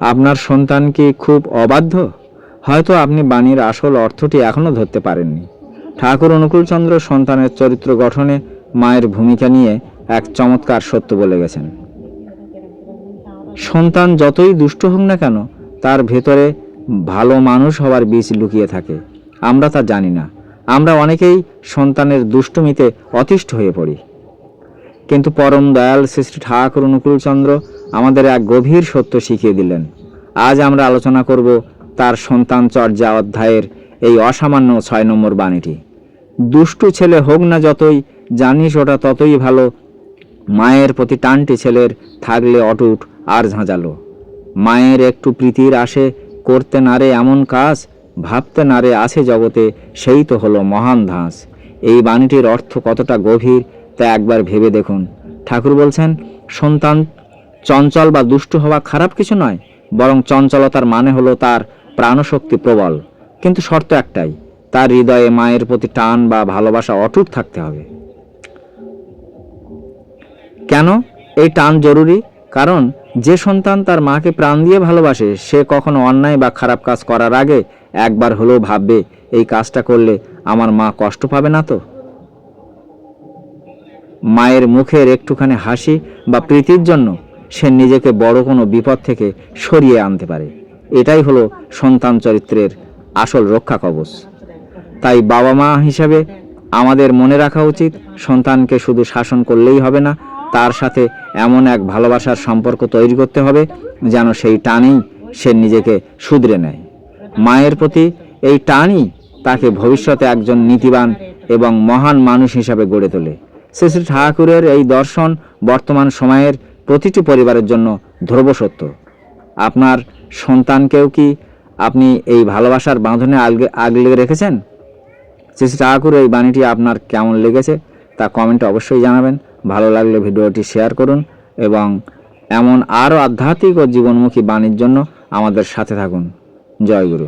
আপনার সন্তান কি খুব অবাধ্য? হয়তো আপনি বাণীর আসল অর্থটি এখনও ধরতে পারেননি। ঠাকুর অনুকূলচন্দ্র সন্তানের চরিত্র গঠনে মায়ের ভূমিকা নিয়ে এক চমৎকার সত্য বলে গেছেন। সন্তান যতই দুষ্ট হোক না কেন, তার ভেতরে ভালো মানুষ হওয়ার বীজ লুকিয়ে থাকে। আমরা তা জানি না। আমরা অনেকেই সন্তানের দুষ্টুমিতে অতিষ্ঠ হয়ে পড়ি। কিন্তু পরম দয়াল শ্রী ঠাকুর অনুকূলচন্দ্র আমাদের এক গভীর সত্য শিখিয়ে দিলেন। আজ আমরা আলোচনা করব তার সন্তান চর্যা অধ্যায়ের এই অসামান্য ছয় নম্বর বাণীটি। দুষ্টু ছেলে হোক না যতই, জানিস ওটা ততই ভালো। মায়ের প্রতি টানটি ছেলের থাকলে অটুট আর ঝাঁঝালো। মায়ের একটু প্রীতির আসে, করতে নারে এমন কাজ, ভাবতে নারে আছে জগতে, সেই তো হলো মহান ধাঁস এই বাণীটির অর্থ কতটা গভীর, তা একবার ভেবে দেখুন। ঠাকুর বলছেন, সন্তান চঞ্চল বা দুষ্টু হওয়া খারাপ কিছু নয়, বরং চঞ্চলতার মানে হলো তার প্রাণশক্তি প্রবল। কিন্তু শর্ত একটাই, তার হৃদয়ে মায়ের প্রতি টান বা ভালোবাসা অটুট থাকতে হবে। কেন? এই টান জরুরি, কারণ যে সন্তান তার মাকে প্রাণ দিয়ে ভালোবাসে, সে কখনো অন্যায় বা খারাপ কাজ করার আগে একবার হলেও ভাববে, এই কাজটা করলে আমার মা কষ্ট পাবে না তো? মায়ের মুখের একটুখানি হাসি বা প্রীতির জন্য সে নিজেকে বড় কোনো বিপদ থেকে সরিয়ে আনতে পারে। এটাই হলো সন্তান চরিত্রের আসল রক্ষা কবচ। তাই বাবা মা হিসাবে আমাদের মনে রাখা উচিত, সন্তানকে শুধু শাসন করলেই হবে না, তার সাথে এমন এক ভালোবাসার সম্পর্ক তৈরি করতে হবে যেন সেই টানেই সে নিজেকে শুধরে নেয়। মায়ের প্রতি এই টানই তাকে ভবিষ্যতে একজন নীতিবান এবং মহান মানুষ হিসাবে গড়ে তোলে। শ্রী শ্রী ঠাকুরের এই দর্শন বর্তমান সময়ের প্রতিটি পরিবারের জন্য ধ্রুব সত্য আপনার সন্তানকেও কি আপনি এই ভালোবাসার বাঁধনে আগলে আগলে রেখেছেন? শ্রী ঠাকুর, এই বাণীটি আপনার কেমন লেগেছে তা কমেন্টে অবশ্যই জানাবেন। ভালো লাগলে ভিডিওটি শেয়ার করুন এবং এমন আরও আধ্যাত্মিক ও জীবনমুখী বাণীর জন্য আমাদের সাথে থাকুন। জয় গুরু।